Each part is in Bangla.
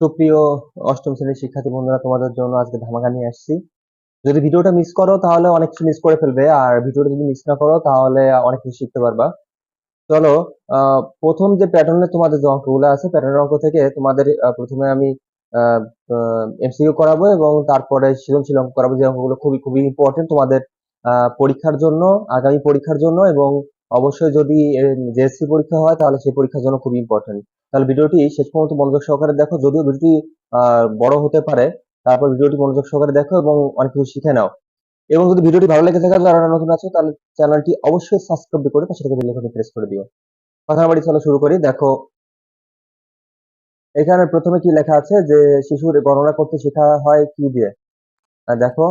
সুপ্রিয় অষ্টম শ্রেণির শিক্ষার্থী বন্ধুরা, তোমাদের জন্য আজকে ধামাকা নিয়ে আসছি। যদি ভিডিওটা মিস করো, তাহলে অনেক কিছু মিস করে ফেলবে, আর ভিডিওটা যদি মিস না করো, তাহলে অনেক কিছু শিখতে পারবা। চলো প্রথম যে প্যাটার্নে তোমাদের যে অঙ্কগুলো আছে প্যাটার্নের অঙ্ক থেকে তোমাদের প্রথমে আমি এমসিকিউ করাবো এবং তারপরে সৃজনশীল অঙ্ক করাবো। যে অঙ্কগুলো খুবই খুবই ইম্পর্টেন্ট তোমাদের পরীক্ষার জন্য, আগামী পরীক্ষার জন্য এবং অবশ্যই যদি জেএসসি পরীক্ষা হয়, তাহলে সেই পরীক্ষার জন্য খুবই ইম্পর্টেন্ট তাহলে ভিডিওটি শেষ পর্যন্ত মনোযোগ সহকারে দেখো। যদিও ভিডিওটি বড় হতে পারে, তারপর ভিডিওটি মনোযোগ সহকারে দেখো এবং অনেক কিছু শিখে নাও। এবং যদি ভিডিওটি ভালো লেগে থাকে, যারা নতুন আছো, তাহলে চ্যানেলটি অবশ্যই সাবস্ক্রাইব করে পাশে থেকে বেল প্রেস করে দিও। কথা বাড়ি চলো শুরু করি। দেখো, এখানে প্রথমে কি লেখা আছে যে, শিশুর গণনা করতে শেখা হয় কি দিয়ে? দেখো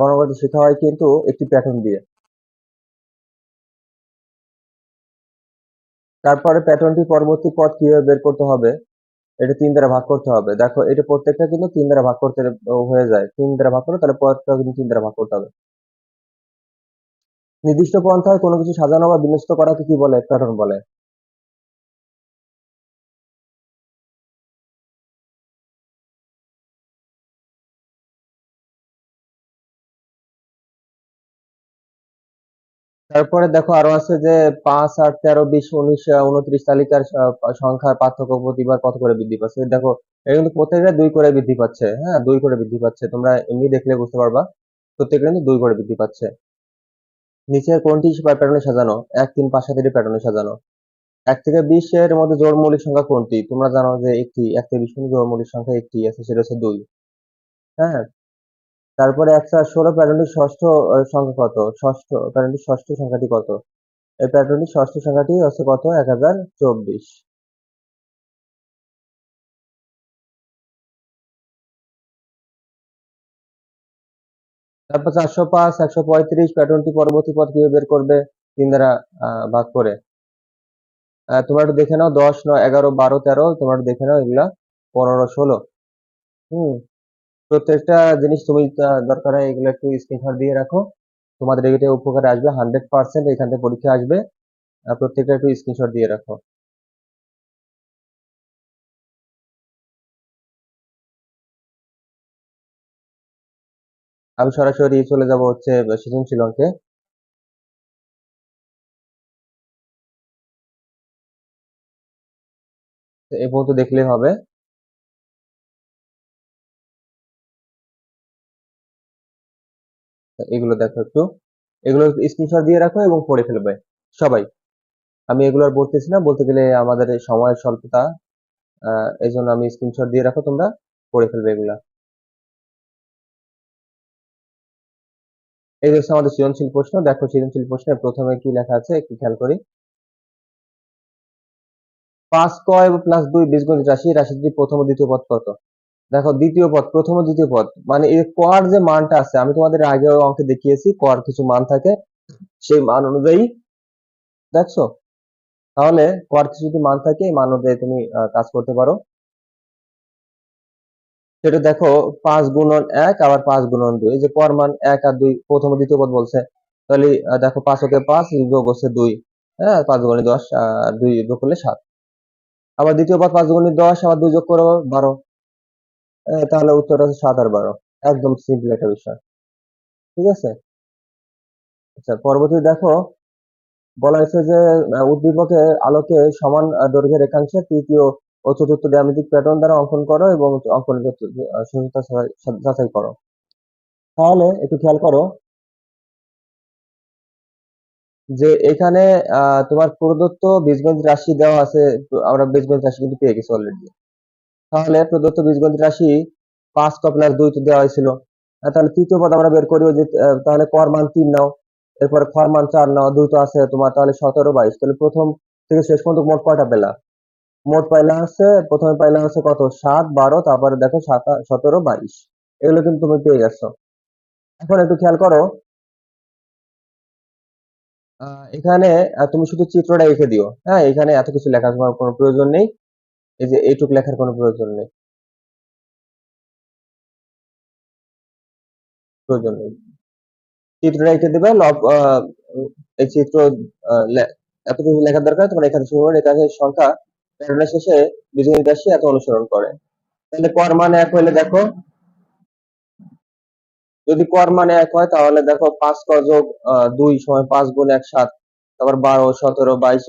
গণনা করতে শেখা হয় কিন্তু একটি প্যাটার্ন দিয়ে। তারপরে প্যাটার্নটি পরবর্তী পথ কীভাবে বের করতে হবে? এটা তিন দ্বারা ভাগ করতে হবে। দেখো, এটা প্রত্যেকটা কিন্তু তিন দ্বারা ভাগ করতে হয়ে যায়। তিন দ্বারা ভাগ করো তাহলে পথটা কিন্তু তিন দ্বারা ভাগ করতে হবে। নির্দিষ্ট পন্থায় কোনো কিছু সাজানো বা বিন্যস্ত করাকে কি বলে? প্যাটার্ন বলে। তারপরে দেখো আরও আছে যে পাঁচ, আট, তেরো, বিশ, উনিশ উনত্রিশ তালিকার সংখ্যার পার্থক্য প্রতিবার কত করে বৃদ্ধি পাচ্ছে? দেখো, এটা কিন্তু প্রত্যেকটা দুই করে বৃদ্ধি পাচ্ছে হ্যাঁ দুই করে বৃদ্ধি পাচ্ছে। তোমরা এমনি দেখলে বুঝতে পারবা, প্রত্যেকটা কিন্তু দুই করে বৃদ্ধি পাচ্ছে। নিচের কোনটি প্যাটার্নে সাজানো? এক, তিন, পাঁচ সাতের প্যাটার্নে সাজানো। এক থেকে বিশ এর মধ্যে জোড় মৌলিক সংখ্যা কোনটি? তোমরা জানো যে একটি, এক থেকে বিশ জোড় মৌলিক সংখ্যা একটি, আছে সেটা হচ্ছে দুই। হ্যাঁ তারপরে একশো ষোলো প্যাটার্নটির ষষ্ঠ সংখ্যা কত? ষষ্ঠ প্যাটার্নটির ষষ্ঠ সংখ্যাটি কত? এই প্যাটার্নটির ষষ্ঠ সংখ্যাটি হচ্ছে কত? এক হাজার চব্বিশ। তারপর চারশো পাঁচ, একশো পঁয়ত্রিশ প্যাটার্নটি পরবর্তী পদ কীভাবে বের করবে? তিন দ্বারা ভাগ করে। তোমরা একটু দেখে নাও, দশ, নয়, এগারো, বারো, তেরো, তোমরা দেখে নাও, এগুলা পনেরো, ষোলো। হুম। প্রত্যেকটা জিনিস তুমি দরকার হয় এগুলো একটু স্ক্রিনশট দিয়ে রাখো। তোমাদের এটা উপকারে আসবে হান্ড্রেড পার্সেন্ট এখান থেকে পরীক্ষা আসবে। প্রত্যেকটা একটু স্ক্রিনশট দিয়ে রাখো। আমি সরাসরি চলে যাব হচ্ছে সৃজনশীল অঙ্কে এই পর্যন্ত দেখলেই হবে। এগুলো দেখো একটু। এগুলো স্ক্রিনশট দিয়ে রাখো এবং পড়ে ফেলবে। সবাই, আমি এগুলো আর বলতেছি না। বলতে গেলে আমাদের সময়ের স্বল্পতা এই জন্য আমি স্ক্রিনশট দিয়ে রাখো তোমরা, পড়ে ফেলবে এগুলা। এই হচ্ছে আমাদের সৃজনশীল প্রশ্ন। দেখো সৃজনশীল প্রশ্নে প্রথমে কি লেখা আছে, একটু খেয়াল করি। পাঁচ কয় প্লাস দুই বীজগণিত রাশি রাশিটি প্রথম দ্বিতীয় পদ কত? দেখো, দ্বিতীয় পদ, প্রথম দ্বিতীয় পদ মানে এই কর যে মানটা আছে, আমি তোমাদের আগে অঙ্কে দেখিয়েছি, কর কিছু মান থাকে, সেই মান অনুযায়ী, দেখছ? তাহলে কর কিছু যদি মান থাকে মান অনুযায়ী তুমি কাজ করতে পারো। সেটা দেখো, পাঁচ গুণন এক, আবার পাঁচ গুণন দুই, এই যে কর মান এক আর দুই, প্রথম দ্বিতীয় পদ বলছে, তাহলে দেখো, পাঁচ হতে পাঁচ, যোগ হচ্ছে দুই হ্যাঁ পাঁচ গুণে দশ, আর দুই যোগ করলে সাত। আবার দ্বিতীয় পদ, পাঁচ গুণে দশ, আবার দুই যোগ করো, বারো। তাহলে উত্তর হচ্ছে সাত আর বারো। একদম সিম্পল একটা বিষয়। ঠিক আছে? আচ্ছা পরবর্তী দেখো। বলা হয়েছে যে উদ্দীপকে আলোকে সমান দৈর্ঘ্যের রেখাংশে তৃতীয় ও চতুর্থ জ্যামিতিক প্যাটার্ন দ্বারা অঙ্কন করো এবং অঙ্কনের যত- যাচাই- করো। তাহলে একটু খেয়াল করো যে এখানে তোমার প্রদত্ত বীজগণিত রাশি দেওয়া আছে, আমরা বীজগণিত রাশি কিন্তু পেয়ে গেছি অলরেডি তাহলে প্রদত্ত বীজগণিত রাশি পাঁচ ক প্লাস দুই তো দেওয়া হয়েছিল তাহলে তৃতীয় পদ আমরা বের করি যে তাহলে কর মান তিন নাও, এরপরে খর মান চার নাও, দুই তো আছে তোমার, তাহলে সতেরো বাইশ। তাহলে প্রথম থেকে শেষ পর্যন্ত মোট কয়টা পেলা? মোট পাইলা হচ্ছে প্রথমে পাইলা হচ্ছে কত? সাত, বারো, তারপরে দেখো সাত, সতেরো, বাইশ। এগুলো কিন্তু তুমি পেয়ে গেছো। এখন একটু খেয়াল করো। এখানে তুমি শুধু চিত্রটা এঁকে দিও। হ্যাঁ এখানে এত কিছু লেখা তোমার কোনো প্রয়োজন নেই। এই যে এইটুক লেখার কোনো প্রয়োজন নেই। প্রয়োজন নেই। চিত্রটা এঁকে দিবে এই চিত্র এতটুকু লেখার দরকার, তোমার এখানে শুরু করে রেখাংশের সংখ্যা প্যাটার্নের শেষে বীজগণিত রাশি এত অনুসরণ করে। তাহলে কর মানে এক হইলে দেখো, যদি কর মানে এক হয়, তাহলে দেখো পাঁচ ক যোগ দুই সময় পাঁচ গুণ এক সাত, তারপর বারো, সতেরো, বাইশ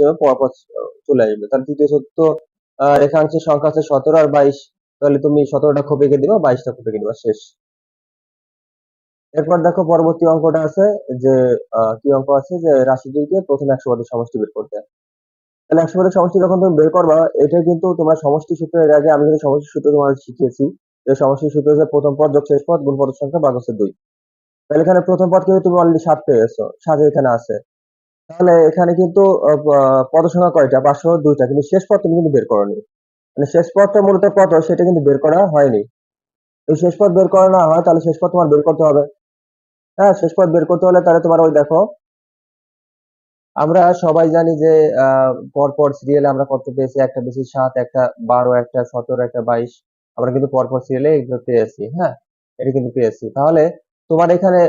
চলে আসবে। তাহলে তৃতীয় সত্য রেখাংশের সংখ্যা আছে সতেরো আর বাইশ। তাহলে তুমি সতেরোটা খোপেকে দিবা, বাইশটা খোপেকে দিবা, শেষ। এরপর দেখো পরবর্তী অঙ্কটা আছে যে কি অঙ্ক আছে যে রাশি দুইকে প্রথমে একশো পদের সমষ্টি বের করতে। তাহলে একশো পদের সমষ্টি যখন তুমি বের করবা, এটা কিন্তু তোমরা সমষ্টি সূত্র, এর আগে আমি কিন্তু সমষ্টি সূত্র তোমাদের শিখিয়েছি। যে সমষ্টি সূত্র হচ্ছে প্রথম পদ, যোগ শেষ পদ, গুণ পদের সংখ্যা ভাগ হচ্ছে দুই। তাহলে এখানে প্রথম পদ কিন্তু তুমি অলরেডি সাত পেয়ে গেছো, সাত এখানে আছে। তাহলে এখানে কিন্তু আহ, প- পদ সংখ্যা কয়টা? পাঁচশো দুইটা। কিন্তু শেষ পদ তুমি কিন্তু বের করোনি। মানে শেষ পদটা মূলত কত সেটা কিন্তু বের করা হয়নি। এই শেষ পদ বের করা না হয় তাহলে শেষ পদ তোমার বের করতে হবে। হ্যাঁ শেষ পদ বের করতে হলে তাহলে তোমার ওই দেখো আমরা সবাই জানি যে আহ, পর পর সিরিয়ালে আমরা কত পেয়েছি। একটা বেশি সাত একটা বারো একটা সতেরো একটা বাইশ। আমরা কিন্তু পর পর সিরিয়ালে এগুলো পেয়েছি হ্যাঁ? এটা কিন্তু পেয়েছি। তাহলে তোমার এখানে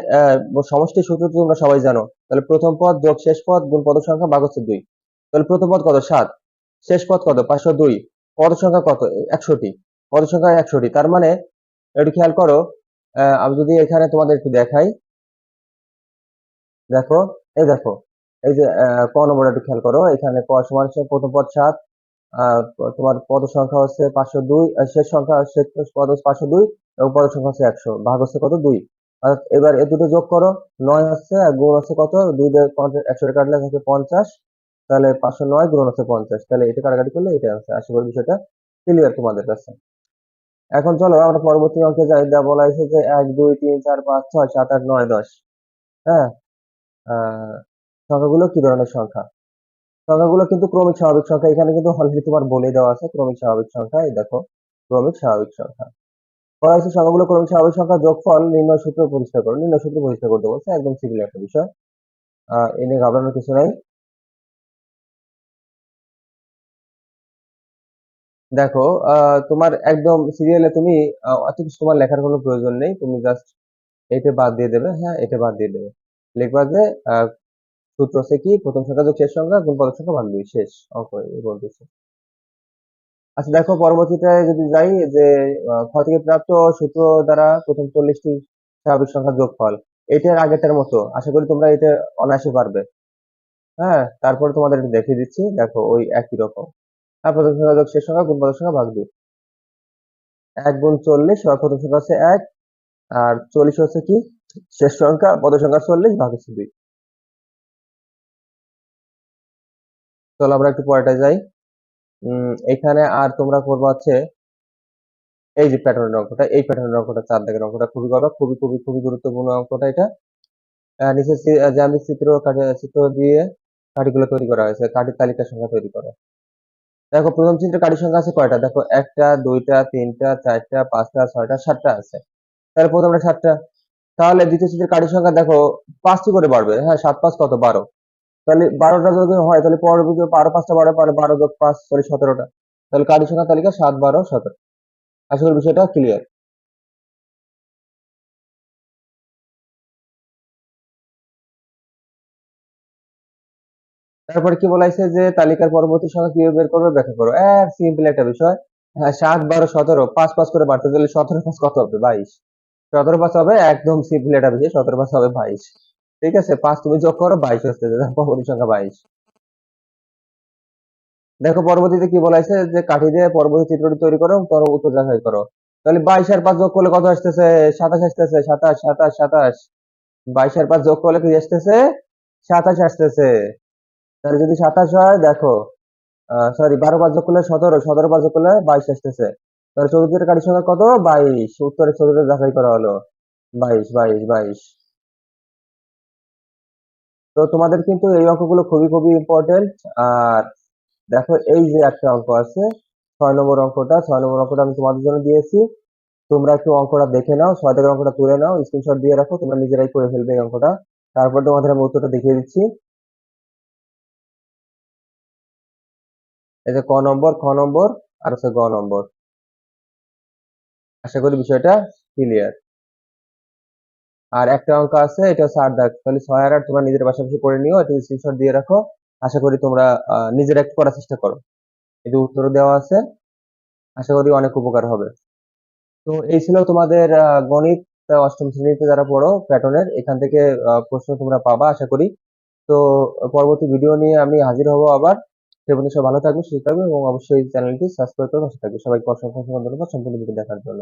সমষ্টি সূত্র তোমরা সবাই জানো। তাহলে প্রথম পদ, যোগ শেষ পদ, গুণ পদ সংখ্যা ভাগ হচ্ছে দুই। তাহলে প্রথম পদ কত? সাত। শেষ পদ কত? পাঁচশো দুই। পদ সংখ্যা কত? একশোটি পদ সংখ্যা একশোটি তার মানে একটু খেয়াল করো আমি যদি এখানে তোমাদের একটু দেখাই। দেখো, এই দেখো, এই যে ক নম্বরটা একটু খেয়াল করো। এখানে ক সমান প্রথম পদ সাত তোমার পদ সংখ্যা হচ্ছে পাঁচশো দুই শেষ সংখ্যা শেষ পদ হচ্ছে পাঁচশো দুই, এবং পদ সংখ্যা হচ্ছে একশো। ভাগ হচ্ছে কত? দুই। এবার এ দুটো যোগ করো, নয় হচ্ছে আর গুণ হচ্ছে কত? দুই একশো কাটলে হচ্ছে পঞ্চাশ। তাহলে পাঁচশো নয় গুণ হচ্ছে পঞ্চাশ। তাহলে এটা কাটাকাটি করলে এটা আছে আশা করি বিষয়টা ক্লিয়ার তোমাদের কাছে। এখন চলো আমরা পরবর্তী অঙ্কে যাই। যা বলা হয়েছে যে এক, দুই, তিন, চার, পাঁচ, ছয়, সাত, আট, নয়, দশ। হ্যাঁ? সংখ্যাগুলো কি ধরনের সংখ্যা? সংখ্যাগুলো কিন্তু ক্রমিক স্বাভাবিক সংখ্যা। এখানে কিন্তু অলরেডি তোমার বলে দেওয়া আছে ক্রমিক স্বাভাবিক সংখ্যা। এই দেখো, ক্রমিক স্বাভাবিক সংখ্যা। বলা হয়েছে সংখ্যাগুলো ক্রমিক স্বাভাবিক সংখ্যা, যোগফল, নির্ণয় সূত্র পরিষ্কার করো। নির্ণয় সূত্র পরিষ্কার করতে বলছে, একদম সিম্পল একটা বিষয়। এ নিয়ে ঘাবড়ানোর কিছু নাই। দেখো তোমার একদম সিরিয়ালে তুমি অত কিছু তোমার লেখার কোনো প্রয়োজন নেই। তুমি জাস্ট এটা বাদ দিয়ে দেবে হ্যাঁ এটা বাদ দিয়ে দেবে। লিখবা যে সূত্র হচ্ছে কি? প্রথম সংখ্যা যোগ শেষ সংখ্যা, গুণ পদের সংখ্যা ভাগ দুই, শেষ। অঙ্ক, এই বলতেছে। আচ্ছা দেখো, পরবর্তীতে যদি যাই, যে থেকে প্রাপ্ত সূত্র দ্বারা প্রথম চল্লিশটি স্বাভাবিক সংখ্যার যোগফল, এটার আগেরটার মতো। আশা করি তোমরা এটা অনায়াসে পারবে। হ্যাঁ তারপরে তোমাদের একটু দেখিয়ে দিচ্ছি। দেখো, ওই একই রকম। হ্যাঁ প্রথম সংখ্যা যোগ শেষ সংখ্যা গুণ পদের সংখ্যা ভাগ দুই। এক গুণ চল্লিশ আর প্রথম সংখ্যা হচ্ছে এক। আর চল্লিশ হচ্ছে কি? শেষ সংখ্যা, পদ সংখ্যা চল্লিশ, ভাগ হচ্ছে দুই। চলো, আমরা একটু পরেটায় যাই। এখানে আর তোমরা করবা হচ্ছে এই যে প্যাটার্নের অঙ্কটা, এই প্যাটার্নের অঙ্কটা, চার দাগের অঙ্কটা খুবই করবা, খুবই খুবই খুবই গুরুত্বপূর্ণ অঙ্কটা এটা। নিচে জ্যামিতিক চিত্র চিত্র দিয়ে কাঠিগুলো তৈরি করা হয়েছে কাঠির তালিকার সংখ্যা তৈরি করো। দেখো, প্রথম চিত্রে কাঠির সংখ্যা আছে কয়টা? দেখো, একটা, দুইটা, তিনটা, চারটা, পাঁচটা, ছয়টা, সাতটা আছে। তাহলে প্রথমটা সাতটা। তাহলে দ্বিতীয় চিত্রের কাঠির সংখ্যা দেখো, পাঁচটি করে বাড়বে। হ্যাঁ সাত পাঁচ কত? বারো। তাহলে বারোটা যদি হয়, তাহলে পরবর্তী বারো পাঁচটা বারো পারে বারো যোগ পাঁচ সরি সতেরোটা। তাহলে কাঠির সংখ্যা তালিকা সাত, বারো, সতেরো। করি বিষয়টা ক্লিয়ার তারপরে কি বলা যে তালিকার পরবর্তী সংখ্যা কীভাবে বের করবে? ব্যাখ্যা করো। এক সিম্পল একটা বিষয়। হ্যাঁ সাত, বারো, সতেরো, পাঁচ পাঁচ করে বাড়তে গেলে সতেরো পাঁচ কত হবে? বাইশ। সতেরো পাঁচ হবে একদম সিম্পল একটা বিষয়, সতেরো পাঁচ হবে বাইশ। ঠিক আছে, পাঁচ তুমি যোগ করো, বাইশ হচ্ছে, দেখো পরবর্তী সংখ্যা বাইশ। দেখো পরবর্তীতে কি বলা হয়েছে যে কাঠি দিয়ে পরবর্তী চিত্রটি তৈরি করো তোর উত্তর যাচাই করো। তাহলে বাইশ আর পাঁচ যোগ করলে কত আসতেছে? সাতাশ আসতেছে, সাতাশ সাতাশ সাতাশ। বাইশ আর পাঁচ যোগ করলে কি আসতেছে? সাতাশ আসতেছে। তাহলে যদি সাতাশ হয়, দেখো সরি বারো পাঁচ যোগ করলে সতেরো সতেরো পাঁচ যোগ করলে বাইশ আসতেছে। তাহলে চতুর্থের কাঠির সংখ্যা কত? বাইশ। উত্তরের চতুর্থ যাচাই করা হলো। বাইশ বাইশ বাইশ। তো তোমাদের কিন্তু এই অঙ্কগুলো খুবই খুবই ইম্পর্টেন্ট আর দেখো, এই যে একটা অঙ্ক আছে, ছয় নম্বর অঙ্কটা, ছয় নম্বর অঙ্কটা আমি তোমাদের জন্য দিয়েছি। তোমরা একটু অঙ্কটা দেখে নাও, ছয় থেকে অঙ্কটা তুলে নাও স্ক্রিনশট দিয়ে রাখো, তোমরা নিজেরাই করে ফেলবে এই অঙ্কটা। তারপর তোমাদের আমি উত্তরটা দেখিয়ে দিচ্ছি। এই যে ক নম্বর, খ নম্বর, আর হচ্ছে গ নম্বর। আশা করি বিষয়টা ক্লিয়ার আর একটা অঙ্ক আছে, এটা হচ্ছে আট দাগ। তাহলে ছয় আর আট তোমরা নিজের পাশাপাশি করে নিও, এটা স্ক্রিনশট দিয়ে রাখো। আশা করি তোমরা নিজেরা একটু করার চেষ্টা করো। এটা উত্তর দেওয়া আছে। আশা করি অনেক উপকার হবে। তো এই ছিল তোমাদের গণিত অষ্টম শ্রেণীতে যারা পড়ো প্যাটার্নের এখান থেকে প্রশ্ন তোমরা পাবা, আশা করি। তো, পরবর্তী ভিডিও নিয়ে আমি হাজির হব আবার। সে পর্যন্ত সবাই ভালো থাকবে, সুস্থ থাকবে, এবং অবশ্যই চ্যানেলটি সাবস্ক্রাইব করে পাশে থাকবে। সবাইকে অসংখ্য ধন্যবাদ, সম্পূর্ণ ভিডিও দেখার জন্য।